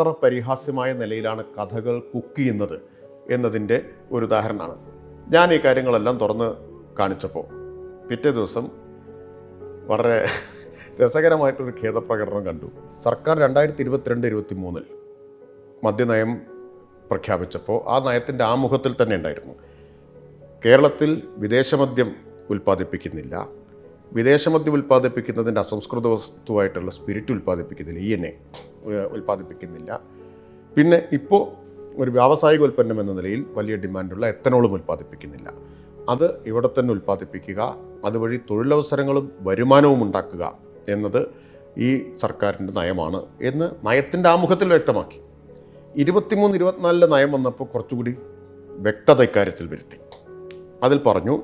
എത്ര പരിഹാസ്യമായ നിലയിലാണ് കഥകൾ കുക്ക് ചെയ്യുന്നത് എന്നതിന്റെ ഒരു ഉദാഹരണമാണ്. ഞാൻ ഈ കാര്യങ്ങളെല്ലാം തുറന്ന് കാണിച്ചപ്പോൾ പിറ്റേ ദിവസം വളരെ രസകരമായിട്ടൊരു ഖേദപ്രകടനം കണ്ടു. സർക്കാർ രണ്ടായിരത്തി ഇരുപത്തിരണ്ട് ഇരുപത്തി മൂന്നിൽ മദ്യനയം പ്രഖ്യാപിച്ചപ്പോൾ ആ നയത്തിന്റെ ആമുഖത്തിൽ തന്നെ ഉണ്ടായിരുന്നു. കേരളത്തിൽ വിദേശമദ്യം ഉൽപ്പാദിപ്പിക്കുന്നില്ല. വിദേശമദ്യം ഉൽപ്പാദിപ്പിക്കുന്നതിന്റെ അസംസ്കൃത വസ്തുവായിട്ടുള്ള സ്പിരിറ്റ് ഉൽപ്പാദിപ്പിക്കുന്നില്ല ഇ എൻ എ ഉൽപ്പാദിപ്പിക്കുന്നില്ല. പിന്നെ ഇപ്പോൾ ഒരു വ്യാവസായിക ഉൽപ്പന്നം എന്ന നിലയിൽ വലിയ ഡിമാൻഡുള്ള എത്തനോളും ഉൽപ്പാദിപ്പിക്കുന്നില്ല. അത് ഇവിടെ തന്നെ ഉൽപ്പാദിപ്പിക്കുക അതുവഴി തൊഴിലവസരങ്ങളും വരുമാനവും ഉണ്ടാക്കുക എന്നത് ഈ സർക്കാരിന്റെ നയമാണ് എന്ന് നയത്തിന്റെ ആമുഖത്തിൽ വ്യക്തമാക്കി. ഇരുപത്തിമൂന്ന് ഇരുപത്തിനാലിലെ നയം വന്നപ്പോൾ കുറച്ചുകൂടി വ്യക്തത ഇക്കാര്യത്തിൽ വരുത്തി. അതിൽ പറഞ്ഞു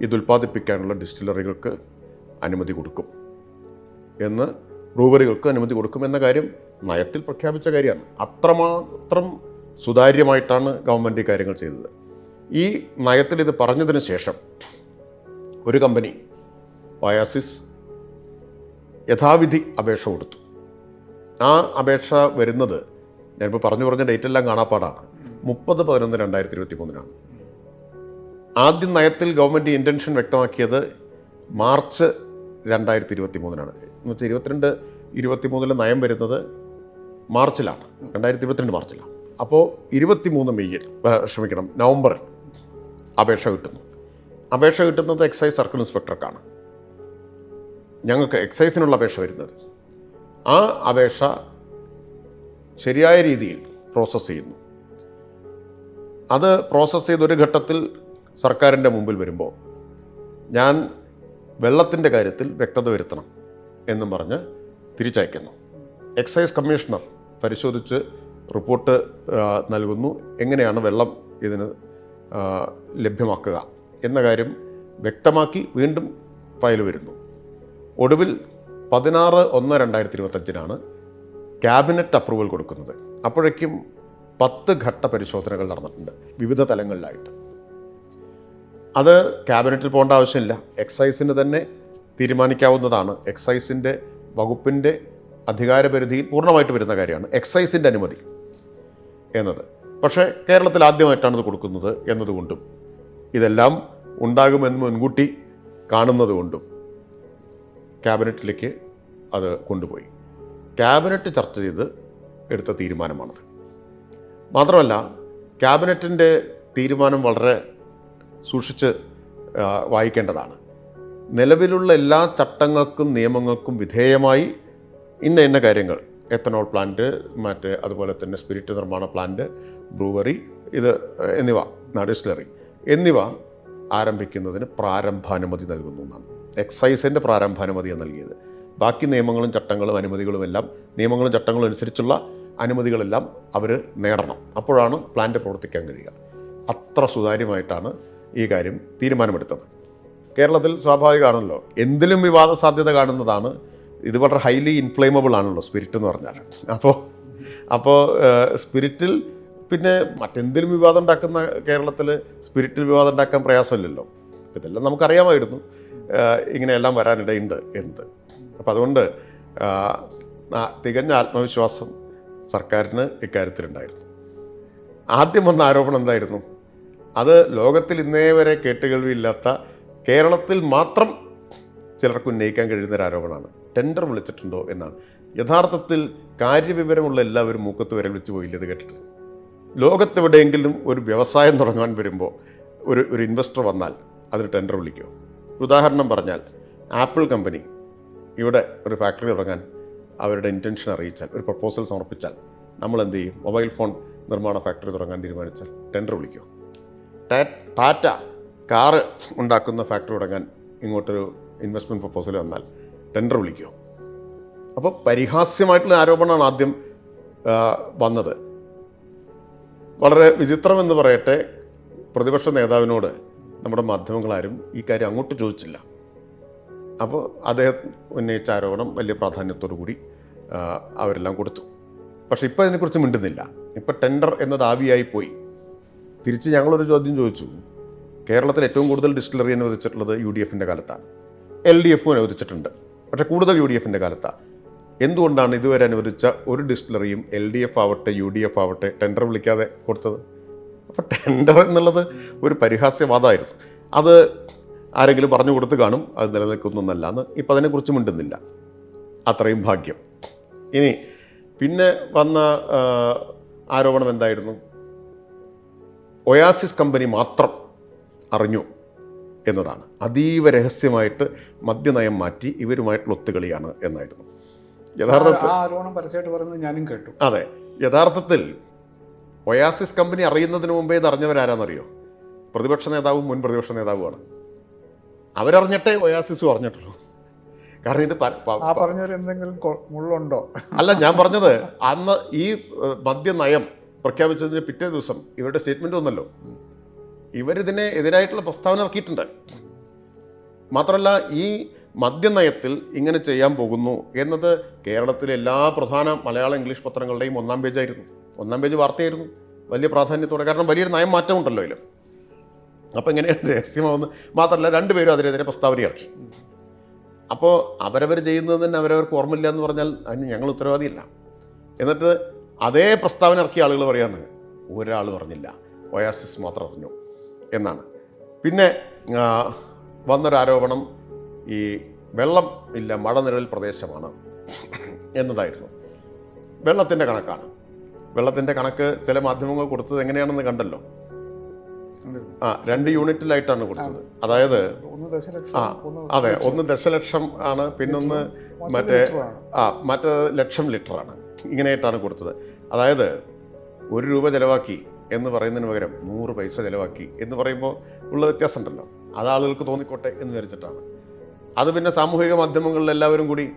ഇത് ഉൽപ്പാദിപ്പിക്കാനുള്ള ഡിസ്റ്റിലറികൾക്ക് അനുമതി കൊടുക്കും എന്ന് ബ്രൂവറികൾക്ക് അനുമതി കൊടുക്കും എന്ന കാര്യം നയത്തിൽ പ്രഖ്യാപിച്ച കാര്യമാണ്. അത്രമാത്രം സുതാര്യമായിട്ടാണ് ഗവൺമെന്റ് കാര്യങ്ങൾ ചെയ്തത്. ഈ നയത്തിൽ ഇത് പറഞ്ഞതിന് ശേഷം ഒരു കമ്പനി വയാസിസ് യഥാവിധി അപേക്ഷ കൊടുത്തു. ആ അപേക്ഷ വരുന്നത് ഞാനിപ്പോൾ പറഞ്ഞു പറഞ്ഞ ഡേറ്റ് എല്ലാം കാണാപ്പാടാണ്. മുപ്പത് പതിനൊന്ന് രണ്ടായിരത്തി ഇരുപത്തി മൂന്നിനാണ് ആദ്യം നയത്തിൽ ഗവൺമെന്റ് ഇന്റൻഷൻ വ്യക്തമാക്കിയത് മാർച്ച് രണ്ടായിരത്തി ഇരുപത്തി മൂന്നിനാണ് എന്ന് വെച്ചാൽ ഇരുപത്തിരണ്ട് ഇരുപത്തി മൂന്നിൽ നയം വരുന്നത് മാർച്ചിലാണ്. രണ്ടായിരത്തി ഇരുപത്തിരണ്ട് മാർച്ചിലാണ്. അപ്പോൾ ഇരുപത്തി മൂന്ന് മെയ്യിൽ ക്ഷമിക്കണം നവംബറിൽ അപേക്ഷ കിട്ടുന്നു. അപേക്ഷ കിട്ടുന്നത് എക്സൈസ് സർക്കിൾ ഇൻസ്പെക്ടർക്കാണ്. ഞങ്ങൾക്ക് എക്സൈസിനുള്ള അപേക്ഷ വരുന്നത്. ആ അപേക്ഷ ശരിയായ രീതിയിൽ പ്രോസസ്സ് ചെയ്യുന്നു. അത് പ്രോസസ്സ് ചെയ്തൊരു ഘട്ടത്തിൽ സർക്കാരിന്റെ മുമ്പിൽ വരുമ്പോൾ ഞാൻ വെള്ളത്തിന്റെ കാര്യത്തിൽ വ്യക്തത വരുത്തണം എന്നും പറഞ്ഞ് തിരിച്ചയക്കുന്നു. എക്സൈസ് കമ്മീഷണർ പരിശോധിച്ച് റിപ്പോർട്ട് നൽകുന്നു. എങ്ങനെയാണ് വെള്ളം ഇതിന് ലഭ്യമാക്കുക എന്ന കാര്യം വ്യക്തമാക്കി വീണ്ടും ഫയൽ വരുന്നു. ഒടുവിൽ പതിനാറ് ഒന്ന് രണ്ടായിരത്തി ഇരുപത്തഞ്ചിനാണ് ക്യാബിനറ്റ് അപ്രൂവൽ കൊടുക്കുന്നത്. അപ്പോഴേക്കും പത്ത് ഘട്ട പരിശോധനകൾ നടന്നിട്ടുണ്ട് വിവിധ തലങ്ങളിലായിട്ട്. അത് ക്യാബിനറ്റിൽ പോകേണ്ട ആവശ്യമില്ല. എക്സൈസിന് തന്നെ തീരുമാനിക്കാവുന്നതാണ്. എക്സൈസിന്റെ വകുപ്പിന്റെ അധികാരപരിധിയിൽ പൂർണമായിട്ട് വരുന്ന കാര്യമാണ്. എക്സൈസിന്റെ അനുമതി എന്നത്. പക്ഷേ കേരളത്തിൽ ആദ്യമായിട്ടാണ് ഇത് കൊടുക്കുന്നത് എന്നതുകൊണ്ടും ഇതെല്ലാം ഉണ്ടാകുമെന്ന് മുൻകൂട്ടി കാണുന്നതുകൊണ്ടും ക്യാബിനറ്റിലേക്ക് അത് കൊണ്ടുപോയി. ക്യാബിനറ്റ് ചർച്ച ചെയ്ത് എടുത്ത തീരുമാനമാണത്. മാത്രമല്ല ക്യാബിനറ്റിന്റെ തീരുമാനം വളരെ സൂക്ഷിച്ച് വായിക്കേണ്ടതാണ്. നിലവിലുള്ള എല്ലാ ചട്ടങ്ങൾക്കും നിയമങ്ങൾക്കും വിധേയമായി ഇന്ന ഇന്ന കാര്യങ്ങൾ. എത്തനോൾ പ്ലാന്റ് മറ്റ് അതുപോലെ തന്നെ സ്പിരിറ്റ് നിർമ്മാണ പ്ലാന്റ് ബ്രൂവറി ഇത് എന്നിവ ഡിസ്റ്റിലറി എന്നിവ ആരംഭിക്കുന്നതിന് പ്രാരംഭാനുമതി നൽകുന്നു എന്നാണ്. എക്സൈസിന്റെ പ്രാരംഭാനുമതിയാണ് നൽകിയത്. ബാക്കി നിയമങ്ങളും ചട്ടങ്ങളും അനുമതികളും എല്ലാം നിയമങ്ങളും ചട്ടങ്ങളും അനുസരിച്ചുള്ള അനുമതികളെല്ലാം അവർ നേടണം. അപ്പോഴാണ് പ്ലാന്റ് പ്രവർത്തിക്കാൻ കഴിയുക. അത്ര സുതാര്യമായിട്ടാണ് ഈ കാര്യം തീരുമാനമെടുത്തത്. കേരളത്തിൽ സ്വാഭാവികമാണല്ലോ എന്തിലും വിവാദ സാധ്യത കാണുന്നതാണ് ഇത് വളരെ ഹൈലി ഇൻഫ്ലേമബിൾ ആണല്ലോ സ്പിരിറ്റ് എന്ന് പറഞ്ഞാൽ. അപ്പോൾ അപ്പോൾ സ്പിരിറ്റിൽ പിന്നെ മറ്റെന്തിലും വിവാദം ഉണ്ടാക്കുന്ന കേരളത്തിൽ സ്പിരിറ്റിൽ വിവാദം ഉണ്ടാക്കാൻ പ്രയാസമില്ലല്ലോ. ഇതെല്ലാം നമുക്കറിയാമായിരുന്നു. ഇങ്ങനെയെല്ലാം വരാനിടയുണ്ട് എന്ത്. അപ്പോൾ അതുകൊണ്ട് തികഞ്ഞ ആത്മവിശ്വാസം സർക്കാരിന് ഇക്കാര്യത്തിലുണ്ടായിരുന്നു. ആദ്യം വന്ന ആരോപണം എന്തായിരുന്നു? അത് ലോകത്തിൽ ഇന്നേ വരെ കേട്ടുകേൾവിയില്ലാത്ത കേരളത്തിൽ മാത്രം ചിലർക്ക് ഉന്നയിക്കാൻ കഴിയുന്ന ഒരു ആരോപണമാണ്. ടെൻഡർ വിളിച്ചിട്ടുണ്ടോ എന്നാണ്. യഥാർത്ഥത്തിൽ കാര്യവിവരമുള്ള എല്ലാവരും മൂക്കത്ത് വരെ വിളിച്ചു പോയില്ല ഇത് കേട്ടിട്ട് ലോകത്തെവിടെയെങ്കിലും ഒരു വ്യവസായം തുടങ്ങാൻ വരുമ്പോൾ ഒരു ഒരു ഇൻവെസ്റ്റർ വന്നാൽ അതിന് ടെൻഡർ വിളിക്കുമോ ഉദാഹരണം പറഞ്ഞാൽ ആപ്പിൾ കമ്പനി ഇവിടെ ഒരു ഫാക്ടറി തുടങ്ങാൻ അവരുടെ ഇന്റൻഷൻ അറിയിച്ചാൽ ഒരു പ്രപ്പോസൽ സമർപ്പിച്ചാൽ നമ്മൾ എന്ത് ചെയ്യും? മൊബൈൽ ഫോൺ നിർമ്മാണ ഫാക്ടറി തുടങ്ങാൻ തീരുമാനിച്ചാൽ ടെൻഡർ വിളിക്കുമോ ടാറ്റ കാറ് ഉണ്ടാക്കുന്ന ഫാക്ടറി തുടങ്ങാൻ ഇങ്ങോട്ടൊരു ഇൻവെസ്റ്റ്മെന്റ് പ്രപ്പോസൽ വന്നാൽ ടെൻഡർ വിളിക്കുമോ അപ്പോൾ പരിഹാസ്യമായിട്ടുള്ള ആരോപണമാണ് ആദ്യം വന്നത്. വളരെ വിചിത്രമെന്ന് പറയട്ടെ പ്രതിപക്ഷ നേതാവിനോട് നമ്മുടെ മാധ്യമങ്ങളാരും ഈ കാര്യം അങ്ങോട്ട് ചോദിച്ചില്ല. അപ്പോൾ അദ്ദേഹം ഉന്നയിച്ച ആരോപണം വലിയ പ്രാധാന്യത്തോടു കൂടി അവരെല്ലാം കൊടുത്തു. പക്ഷേ ഇപ്പോൾ അതിനെക്കുറിച്ച് മിണ്ടുന്നില്ല. ഇപ്പോൾ ടെൻഡർ എന്നത് ആവിയായി പോയി. തിരിച്ച് ഞങ്ങളൊരു ചോദ്യം ചോദിച്ചു. കേരളത്തിൽ ഏറ്റവും കൂടുതൽ ഡിസ്റ്റിലറി അനുവദിച്ചിട്ടുള്ളത് യു ഡി എഫിന്റെ കാലത്താണ്. എൽ ഡി എഫും അനുവദിച്ചിട്ടുണ്ട്. പക്ഷേ കൂടുതൽ യു ഡി എഫിന്റെ കാലത്താണ് എന്തുകൊണ്ടാണ് ഇതുവരെ അനുവദിച്ച ഒരു ഡിസ്റ്റിലറിയും എൽ ഡി എഫ് ആവട്ടെ യു ഡി എഫ് ആവട്ടെ ടെൻഡർ വിളിക്കാതെ കൊടുത്തത്? അപ്പോൾ ടെൻഡർ എന്നുള്ളത് ഒരു പരിഹാസ്യവാദമായിരുന്നു. അത് ആരെങ്കിലും പറഞ്ഞു കൊടുത്ത് കാണും അത് നിലനിൽക്കുന്നൊന്നല്ല എന്ന് ഇപ്പം അതിനെക്കുറിച്ച് മിണ്ടുന്നില്ല. അത്രയും ഭാഗ്യം. ഇനി പിന്നെ വന്ന ആരോപണം എന്തായിരുന്നു? ഒയാസിസ് കമ്പനി മാത്രം അറിഞ്ഞു എന്നതാണ്. അതീവ രഹസ്യമായിട്ട് മദ്യനയം മാറ്റി ഇവരുമായിട്ടുള്ള ഒത്തുകളിയാണ് എന്നായിരുന്നു. യഥാർത്ഥത്തിൽ ഞാനും കേട്ടു. അതെ. യഥാർത്ഥത്തിൽ ഒയാസിസ് കമ്പനി അറിയുന്നതിന് മുമ്പേ ഇത് അറിഞ്ഞവരാരാന്നറിയോ? പ്രതിപക്ഷ നേതാവും മുൻ പ്രതിപക്ഷ നേതാവുമാണ്. അവരറിഞ്ഞിട്ടേ ഒയാസിസും അറിഞ്ഞിട്ടുള്ളൂ കാരണം ഇത് പ- പ- ആ പറഞ്ഞതിൽ എന്തെങ്കിലും കൊ- മുള്ളുണ്ടോ? അല്ല ഞാൻ പറഞ്ഞത് അന്ന് ഈ മദ്യനയം പ്രഖ്യാപിച്ചതിന് പിറ്റേ ദിവസം ഇവരുടെ സ്റ്റേറ്റ്മെന്റ് ഒന്നല്ലോ ഇവരിതിനെ എതിരായിട്ടുള്ള പ്രസ്താവന ഇറക്കിയിട്ടുണ്ട്. മാത്രമല്ല ഈ മദ്യനയത്തിൽ ഇങ്ങനെ ചെയ്യാൻ പോകുന്നു എന്നത് കേരളത്തിലെ എല്ലാ പ്രധാന മലയാള ഇംഗ്ലീഷ് പത്രങ്ങളുടെയും ഒന്നാം പേജായിരുന്നു. ഒന്നാം പേജ് വാർത്തയായിരുന്നു. വലിയ പ്രാധാന്യത്തോടെ. കാരണം വലിയൊരു നയം മാറ്റം ഉണ്ടല്ലോ അതിൽ അപ്പോൾ ഇങ്ങനെയാണ് രഹസ്യമാവുന്നത്. മാത്രമല്ല രണ്ടുപേരും അതിനെതിരെ പ്രസ്താവന ഇറക്കി. അപ്പോൾ അവരവർ ചെയ്യുന്നത് തന്നെ അവരവർക്ക് ഓർമ്മയില്ല എന്ന് പറഞ്ഞാൽ അതിന് ഞങ്ങൾ ഉത്തരവാദിയല്ല. എന്നിട്ട് അതേ പ്രസ്താവന ഇറക്കിയ ആളുകൾ പറയാണ് ഒരാൾ പറഞ്ഞില്ല ഒയാസിസ് മാത്രം അറിഞ്ഞു എന്നാണ്. പിന്നെ വന്നൊരാരോപണം ഈ വെള്ളം ഇല്ല മഴ നിഴൽ പ്രദേശമാണ് എന്നതായിരുന്നു. വെള്ളത്തിന്റെ കണക്കാണ്. വെള്ളത്തിന്റെ കണക്ക് ചില മാധ്യമങ്ങൾ കൊടുത്തത് എങ്ങനെയാണെന്ന് കണ്ടല്ലോ. ആ രണ്ട് യൂണിറ്റിലായിട്ടാണ് കൊടുത്തത്. അതായത് ആ, അതെ ഒന്ന് ദശലക്ഷം ആണ് പിന്നൊന്ന് മറ്റേ ആ മറ്റേ ലക്ഷം ലിറ്ററാണ്. ഇങ്ങനെയായിട്ടാണ് കൊടുത്തത്. അതായത് ഒരു രൂപ ചിലവാക്കി എന്ന് പറയുന്നതിന് പകരം നൂറ് പൈസ ചിലവാക്കി എന്ന് പറയുമ്പോൾ ഉള്ള വ്യത്യാസം ഉണ്ടല്ലോ അത് ആളുകൾക്ക് തോന്നിക്കോട്ടെ എന്ന് വിചാരിച്ചിട്ടാണ്. അത് പിന്നെ സാമൂഹിക മാധ്യമങ്ങളിൽ എല്ലാവരും കൂടി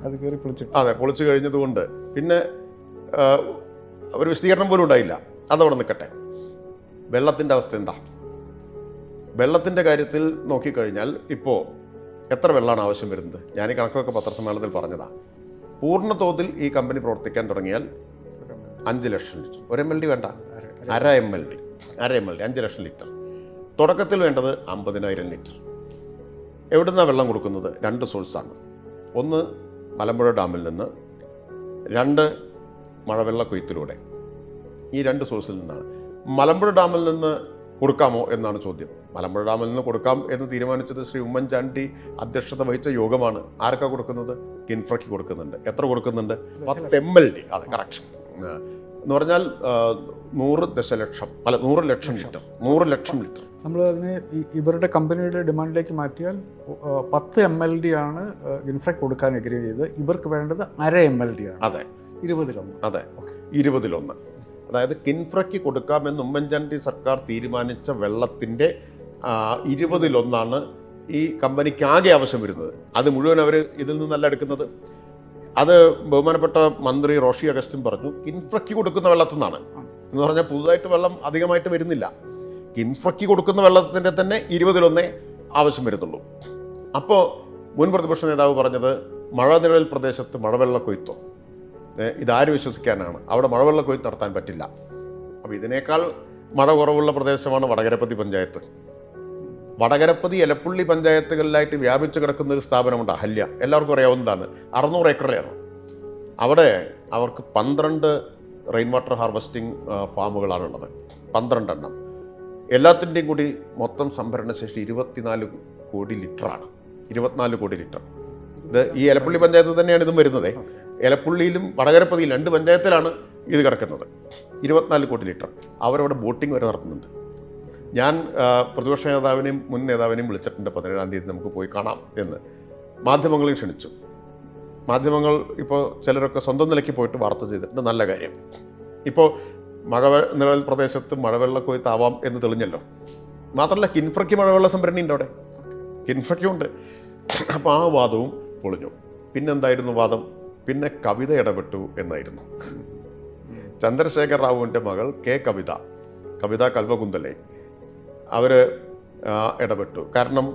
അത് കയറി പൊളിച്ചു അതെ പൊളിച്ചു കഴിഞ്ഞതുകൊണ്ട് പിന്നെ ഒരു വിശദീകരണം പോലും ഉണ്ടായില്ല. അതവിടെ നിൽക്കട്ടെ. വെള്ളത്തിന്റെ അവസ്ഥ എന്താ? വെള്ളത്തിന്റെ കാര്യത്തിൽ നോക്കിക്കഴിഞ്ഞാൽ ഇപ്പോൾ എത്ര വെള്ളമാണ് ആവശ്യം വരുന്നത്? ഞാൻ ഈ കണക്കൊക്കെ പത്രസമ്മേളനത്തിൽ പറഞ്ഞതാണ് പൂർണ തോതിൽ ഈ കമ്പനി പ്രവർത്തിക്കാൻ തുടങ്ങിയാൽ അഞ്ച് ലക്ഷം ലിറ്റർ. ഒരു എം എൽ ഡി വേണ്ട. അര എം എൽ ഡി അര എം എൽ ഡി അഞ്ച് ലക്ഷം ലിറ്റർ. തുടക്കത്തിൽ വേണ്ടത് അമ്പതിനായിരം ലിറ്റർ. എവിടുന്നാണ് വെള്ളം കൊടുക്കുന്നത്? രണ്ട് സോഴ്സാണ് ഒന്ന് മലമ്പുഴ ഡാമിൽ നിന്ന് രണ്ട് മഴവെള്ള കൊയ്ത്തിലൂടെ. ഈ രണ്ട് സോഴ്സിൽ നിന്നാണ്. മലമ്പുഴ ഡാമിൽ നിന്ന് കൊടുക്കാമോ എന്നാണ് ചോദ്യം. മലമ്പുഴ ഡാമിൽ നിന്ന് കൊടുക്കാം എന്ന് തീരുമാനിച്ചത് ശ്രീ ഉമ്മൻചാണ്ടി അധ്യക്ഷത വഹിച്ച യോഗമാണ്. ആർക്കാ കൊടുക്കുന്നത്? കിൻഫ്രയ്ക്ക് കൊടുക്കുന്നുണ്ട്. എത്ര കൊടുക്കുന്നുണ്ട്? പത്ത് എം എൽ ഡി. അതെ കറക്ഷൻ എന്ന് പറഞ്ഞാൽ നൂറ് ദശലക്ഷം അല്ല നൂറ് ലക്ഷം ലിറ്റർ നൂറ് ലക്ഷം ലിറ്റർ. നമ്മൾ അതിനെ ഇവരുടെ കമ്പനിയുടെ ഡിമാൻഡിലേക്ക് മാറ്റിയാൽ പത്ത് എം എൽ ഡി ആണ് ഇൻഫ്രക് കൊടുക്കാൻ എഗ്രി ചെയ്തത്. ഇവർക്ക് വേണ്ടത് അര എം എൽ ഡി ആണ്. അതെ. ഇരുപതിലൊന്ന്. അതെ. ഇരുപതിലൊന്ന്. അതായത് കിൻഫ്രയ്ക്ക് കൊടുക്കാമെന്ന് ഉമ്മൻചാണ്ടി സർക്കാർ തീരുമാനിച്ച വെള്ളത്തിന്റെ ഇരുപതിലൊന്നാണ് ഈ കമ്പനിക്ക് ആകെ ആവശ്യം വരുന്നത്. അത് മുഴുവൻ അവർ ഇതിൽ നിന്നല്ല എടുക്കുന്നത്. അത് ബഹുമാനപ്പെട്ട മന്ത്രി റോഷി അഗസ്റ്റിൻ പറഞ്ഞു കിൻഫ്രയ്ക്ക് കൊടുക്കുന്ന വെള്ളത്തിൽ നിന്നാണ് എന്ന് പറഞ്ഞാൽ പുതുതായിട്ട് വെള്ളം അധികമായിട്ട് വരുന്നില്ല. കിൻഫ്രയ്ക്ക് കൊടുക്കുന്ന വെള്ളത്തിന്റെ തന്നെ ഇരുപതിലൊന്നേ ആവശ്യം വരുന്നുള്ളൂ. അപ്പോൾ മുൻ പ്രതിപക്ഷ നേതാവ് പറഞ്ഞത് മഴ നിഴൽ പ്രദേശത്ത് മഴവെള്ള കൊയ്ത്തോ ഇതാര് വിശ്വസിക്കാനാണ്? അവിടെ മഴവെള്ള കൊയ്ത്ത് നടത്താൻ പറ്റില്ല. അപ്പോൾ ഇതിനേക്കാൾ മഴ കുറവുള്ള പ്രദേശമാണ് വടകരപ്പതി പഞ്ചായത്ത്. വടകരപ്പതി എലപ്പുള്ളി പഞ്ചായത്തുകളിലായിട്ട് വ്യാപിച്ചു കിടക്കുന്ന ഒരു സ്ഥാപനമുണ്ട് അഹല്യ. എല്ലാവർക്കും അറിയാവുന്നതാണ്. അറുന്നൂറ് ഏക്കറിലാണ്. അവിടെ അവർക്ക് പന്ത്രണ്ട് റെയിൻ വാട്ടർ ഹാർവസ്റ്റിംഗ് ഫാമുകളാണുള്ളത്. പന്ത്രണ്ടെണ്ണം. എല്ലാത്തിന്റെയും കൂടി മൊത്തം സംഭരണശേഷി ഇരുപത്തിനാല് കോടി ലിറ്ററാണ്. ഇരുപത്തിനാല് കോടി ലിറ്റർ. ഇത് ഈ എലപ്പള്ളി പഞ്ചായത്ത് തന്നെയാണ് ഇതും വരുന്നത്. എലപ്പള്ളിയിലും വടകരപ്പതിയിലും രണ്ട് പഞ്ചായത്തിലാണ് ഇത് കിടക്കുന്നത്. ഇരുപത്തിനാല് കോടി ലിറ്റർ. അവരവിടെ ബോട്ടിംഗ് വരെ നടത്തുന്നുണ്ട്. ഞാൻ പ്രതിപക്ഷ നേതാവിനെയും മുൻ നേതാവിനെയും വിളിച്ചിട്ടുണ്ട് പതിനേഴാം തീയതി നമുക്ക് പോയി കാണാം എന്ന്. മാധ്യമങ്ങളെയും ക്ഷണിച്ചു. മാധ്യമങ്ങൾ ഇപ്പോൾ ചിലരൊക്കെ സ്വന്തം നിലയ്ക്ക് പോയിട്ട് വാർത്ത ചെയ്തിട്ടുണ്ട്. നല്ല കാര്യം. ഇപ്പോൾ മഴവെ നിഴൽ പ്രദേശത്ത് മഴവെള്ള കൊയ്ത്താവാം എന്ന് തെളിഞ്ഞല്ലോ. മാത്രമല്ല കിൻഫ്രയ്ക്ക് മഴവെള്ള സംഭരണി ഉണ്ട് അവിടെ കിൻഫ്രയ്ക്കും ഉണ്ട്. അപ്പോൾ ആ വാദവും പൊളിഞ്ഞു. പിന്നെന്തായിരുന്നു വാദം? പിന്നെ കവിത ഇടപെട്ടു എന്നായിരുന്നു. ചന്ദ്രശേഖർ റാവുവിന്റെ മകൾ കെ കവിത കവിത കൽവകുന്തലെ അവർ ഇടപെട്ടു. കാരണം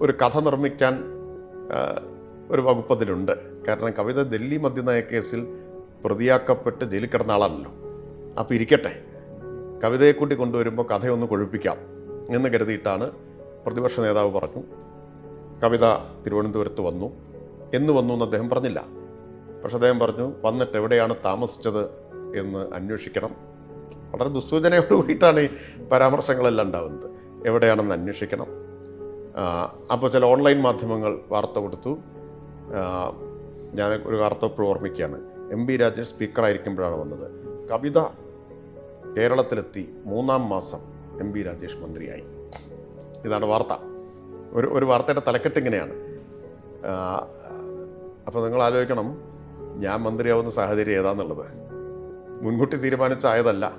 ഒരു കഥ നിർമ്മിക്കാൻ ഒരു വകുപ്പതിലുണ്ട്. കാരണം കവിത ഡൽഹി മദ്യനയ കേസിൽ പ്രതിയാക്കപ്പെട്ട് ജയിലിൽ കിടന്ന ആളാണല്ലോ. അപ്പോൾ ഇരിക്കട്ടെ. കവിതയെ കൂട്ടി കൊണ്ടുവരുമ്പോൾ കഥയൊന്ന് കൊഴുപ്പിക്കാം എന്ന് കരുതിയിട്ടാണ് പ്രതിപക്ഷ നേതാവ് പറഞ്ഞു. കവിത തിരുവനന്തപുരത്ത് വന്നു. എന്ന് വന്നു എന്ന് അദ്ദേഹം പറഞ്ഞില്ല. പക്ഷെ അദ്ദേഹം പറഞ്ഞു വന്നിട്ട് എവിടെയാണ് താമസിച്ചത് എന്ന് അന്വേഷിക്കണം. വളരെ ദുസ്സൂചനയോട് കൂടിയിട്ടാണ് ഈ പരാമർശങ്ങളെല്ലാം ഉണ്ടാവുന്നത്. എവിടെയാണെന്ന് അന്വേഷിക്കണം. അപ്പോൾ ചില ഓൺലൈൻ മാധ്യമങ്ങൾ വാർത്ത കൊടുത്തു. ഞാൻ ഒരു വാർത്ത ഇപ്പോൾ ഓർമ്മിക്കുകയാണ്. എം ബി രാജേഷ് സ്പീക്കറായിരിക്കുമ്പോഴാണ് വന്നത്. കവിത കേരളത്തിലെത്തി മൂന്നാം മാസം എം ബി രാജേഷ് മന്ത്രിയായി. ഇതാണ് വാർത്ത. ഒരു ഒരു വാർത്തയുടെ തലക്കെട്ട് ഇങ്ങനെയാണ്. അപ്പോൾ നിങ്ങൾ ആലോചിക്കണം ഞാൻ മന്ത്രിയാവുന്ന സാഹചര്യം ഏതാന്നുള്ളത്? മുൻകൂട്ടി തീരുമാനിച്ചായതല്ല.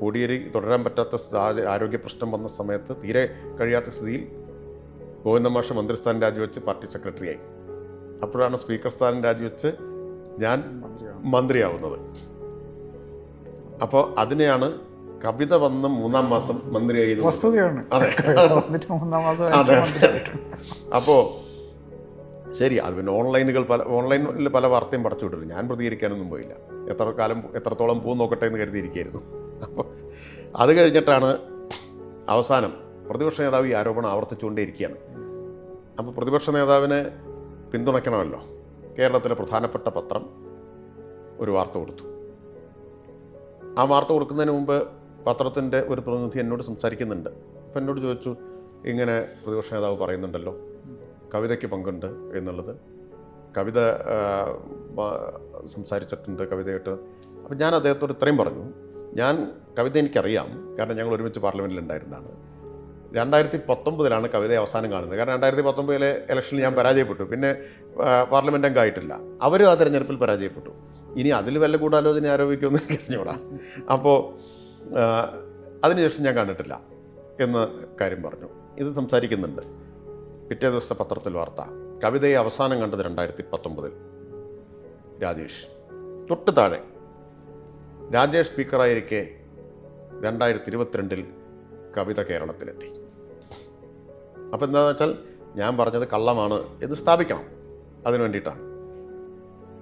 കോടിയേരി തുടരാൻ പറ്റാത്ത ആരോഗ്യ പ്രശ്നം വന്ന സമയത്ത് തീരെ കഴിയാത്ത സ്ഥിതിയിൽ ഗോവിന്ദ മാഷ് മന്ത്രിസ്ഥാനം രാജിവെച്ച് പാർട്ടി സെക്രട്ടറിയായി. അപ്പോഴാണ് സ്പീക്കർ സ്ഥാനം രാജിവെച്ച് ഞാൻ മന്ത്രിയാവുന്നത്. അപ്പോൾ അതിനെയാണ് കവിത വന്ന മൂന്നാം മാസം മന്ത്രിയായി. വസ്തുതയാണ്. അതെ. മൂന്നാം മാസം അതെ. അപ്പോൾ ശരി അത് പിന്നെ ഓൺലൈനുകൾ പല ഓൺലൈനിൽ പല വാർത്തയും പടച്ചു വിട്ടിരുന്നു ഞാൻ പ്രതികരിക്കാനൊന്നും പോയില്ല. എത്ര കാലം എത്രത്തോളം പോകും നോക്കട്ടെ എന്ന് കരുതിയിരിക്കുകയായിരുന്നു. അപ്പോൾ അത് കഴിഞ്ഞിട്ടാണ് അവസാനം പ്രതിപക്ഷ നേതാവ് ഈ ആരോപണം ആവർത്തിച്ചുകൊണ്ടേയിരിക്കുകയാണ്. അപ്പോൾ പ്രതിപക്ഷ നേതാവിനെ പിന്തുണയ്ക്കണമല്ലോ. കേരളത്തിലെ പ്രധാനപ്പെട്ട പത്രം ഒരു വാർത്ത കൊടുത്തു. ആ വാർത്ത കൊടുക്കുന്നതിന് മുമ്പ് പത്രത്തിന്റെ ഒരു പ്രതിനിധി എന്നോട് സംസാരിക്കുന്നുണ്ട്. അപ്പം എന്നോട് ചോദിച്ചു ഇങ്ങനെ പ്രതിപക്ഷ നേതാവ് പറയുന്നുണ്ടല്ലോ. കവിതയ്ക്ക് പങ്കുണ്ട് എന്നുള്ളത്. കവിത സംസാരിച്ചിട്ടുണ്ട് കവിതയായിട്ട്. അപ്പം ഞാൻ അദ്ദേഹത്തോട് ഇത്രയും പറഞ്ഞു. ഞാൻ കവിത എനിക്കറിയാം. കാരണം ഞങ്ങൾ ഒരുമിച്ച് പാർലമെന്റിൽ ഉണ്ടായിരുന്നതാണ് രണ്ടായിരത്തി പത്തൊമ്പതിലാണ് കവിത അവസാനം കാണുന്നത്. കാരണം രണ്ടായിരത്തി പത്തൊമ്പതിലെ ഇലക്ഷനിൽ ഞാൻ പരാജയപ്പെട്ടു. പിന്നെ പാർലമെന്റ് അംഗമായിട്ടില്ല അവരും ആ തിരഞ്ഞെടുപ്പിൽ പരാജയപ്പെട്ടു. ഇനി അതിൽ വല്ല ഗൂഢാലോചന ആരോപിക്കുമെന്ന് എനിക്ക് അപ്പോൾ അതിനുശേഷം ഞാൻ കണ്ടിട്ടില്ല എന്ന് കാര്യം പറഞ്ഞു. ഇത് സംസാരിക്കുന്നുണ്ട്. പിറ്റേ ദിവസത്തെ പത്രത്തിൽ വാർത്ത. കവിതയെ അവസാനം കണ്ടത് രണ്ടായിരത്തി പത്തൊമ്പതിൽ രാജേഷ്. തൊട്ട് താഴെ. രാജേഷ് സ്പീക്കറായിരിക്കെ രണ്ടായിരത്തി ഇരുപത്തിരണ്ടിൽ കവിത കേരളത്തിലെത്തി. അപ്പോൾ എന്താണെന്ന് വെച്ചാൽ ഞാൻ പറഞ്ഞത് കള്ളമാണ് എന്ന് സ്ഥാപിക്കണം. അതിനു വേണ്ടിയിട്ടാണ്.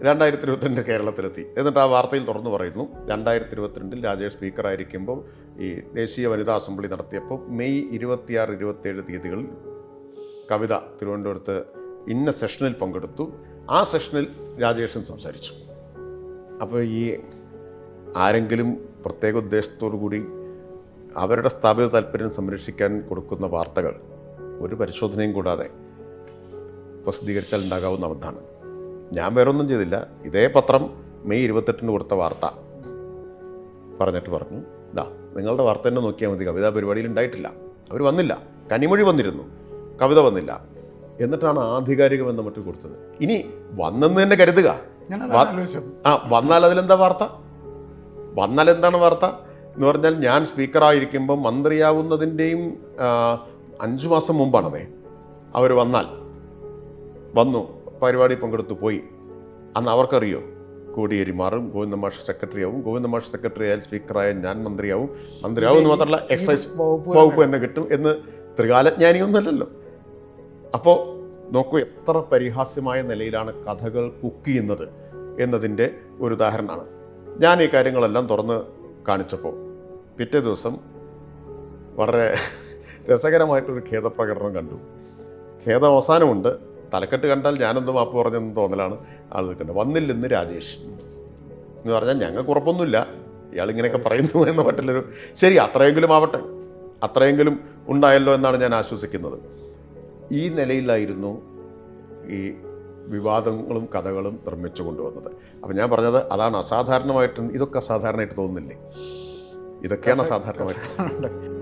രണ്ടായിരത്തി ഇരുപത്തിരണ്ട് കേരളത്തിലെത്തി. എന്നിട്ട് ആ വാർത്തയിൽ തുറന്നു പറയുന്നു. രണ്ടായിരത്തി ഇരുപത്തിരണ്ടിൽ രാജേഷ് സ്പീക്കറായിരിക്കുമ്പോൾ ഈ ദേശീയ വനിതാ അസംബ്ലി നടത്തിയപ്പോൾ മെയ് ഇരുപത്തിയാറ് ഇരുപത്തിയേഴ് തീയതികളിൽ കവിത തിരുവനന്തപുരത്ത് ഇന്ന സെഷനിൽ പങ്കെടുത്തു. ആ സെഷനിൽ രാജേഷൻ സംസാരിച്ചു. അപ്പോൾ ഈ ആരെങ്കിലും പ്രത്യേക ഉദ്ദേശത്തോടു കൂടി അവരുടെ സ്ഥാപിത താല്പര്യം സംരക്ഷിക്കാൻ കൊടുക്കുന്ന വാർത്തകൾ ഒരു പരിശോധനയും കൂടാതെ പ്രസിദ്ധീകരിച്ചാൽ ഉണ്ടാകാവുന്ന അബദ്ധമാണ് ഞാൻ വേറൊന്നും ചെയ്തില്ല. ഇതേ പത്രം മെയ് ഇരുപത്തെട്ടിന് കൊടുത്ത വാർത്ത. പറഞ്ഞിട്ട് പറഞ്ഞു. ഇതാ നിങ്ങളുടെ വാർത്ത തന്നെ നോക്കിയാൽ മതി. കവിതാ പരിപാടിയിൽ ഉണ്ടായിട്ടില്ല. അവർ വന്നില്ല. കനിമൊഴി വന്നിരുന്നു. കവിത വന്നില്ല. എന്നിട്ടാണ് ആധികാരികമെന്ന് മറ്റു കൊടുത്തത്. ഇനി വന്നെന്ന് തന്നെ കരുതുക. ആ വന്നാൽ അതിലെന്താ വാർത്ത? വന്നാൽ എന്താണ് വാർത്ത? എന്ന് പറഞ്ഞാൽ ഞാൻ സ്പീക്കറായിരിക്കുമ്പോൾ മന്ത്രിയാവുന്നതിന്റെയും അഞ്ചു മാസം മുമ്പാണതേ. അവർ വന്നാൽ. വന്നു. പരിപാടി പങ്കെടുത്തു പോയി. അന്ന് അവർക്കറിയോ? കോടിയേരി മാറും ഗോവിന്ദ മാഷ് സെക്രട്ടറിയാവും. ഗോവിന്ദ മാഷ് സെക്രട്ടറി ആയാൽ സ്പീക്കറായ ഞാൻ മന്ത്രിയാവും. മന്ത്രിയാവും എന്ന് മാത്രമല്ല എക്സൈസ് വകുപ്പ് തന്നെ കിട്ടും എന്ന് ത്രികാലജ്ഞാനിയൊന്നുമല്ലല്ലോ. അപ്പോൾ നോക്കൂ എത്ര പരിഹാസ്യമായ നിലയിലാണ് കഥകൾ കുക്ക് ചെയ്യുന്നത് എന്നതിന്റെ ഒരു ഉദാഹരണമാണ്. ഞാൻ ഈ കാര്യങ്ങളെല്ലാം തുറന്ന് കാണിച്ചപ്പോൾ പിറ്റേ ദിവസം വളരെ രസകരമായിട്ടൊരു ഖേദപ്രകടനം കണ്ടു. ഖേദം അവസാനമുണ്ട്. തലക്കെട്ട് കണ്ടാൽ ഞാനെന്ത് മാപ്പ് പറഞ്ഞെന്ന് തോന്നലാണ് ആളുകൾക്കുണ്ട് വന്നില്ലെന്ന് രാജേഷ് എന്ന് പറഞ്ഞാൽ ഞങ്ങൾക്ക് ഉറപ്പൊന്നുമില്ല. ഇയാൾ ഇങ്ങനെയൊക്കെ പറയുന്നു എന്ന മറ്റുള്ളൊരു ശരി അത്രയെങ്കിലും ആവട്ടെ. അത്രയെങ്കിലും ഉണ്ടായല്ലോ എന്നാണ് ഞാൻ ആശ്വസിക്കുന്നത്. ഈ നിലയിലായിരുന്നു ഈ വിവാദങ്ങളും കഥകളും നിർമ്മിച്ചു കൊണ്ടുവന്നത്. അപ്പം ഞാൻ പറഞ്ഞത് അതാണ് അസാധാരണമായിട്ട് ഇതൊക്കെ അസാധാരണമായിട്ട് തോന്നുന്നില്ലേ? ഇതൊക്കെയാണ് അസാധാരണമായിട്ട്.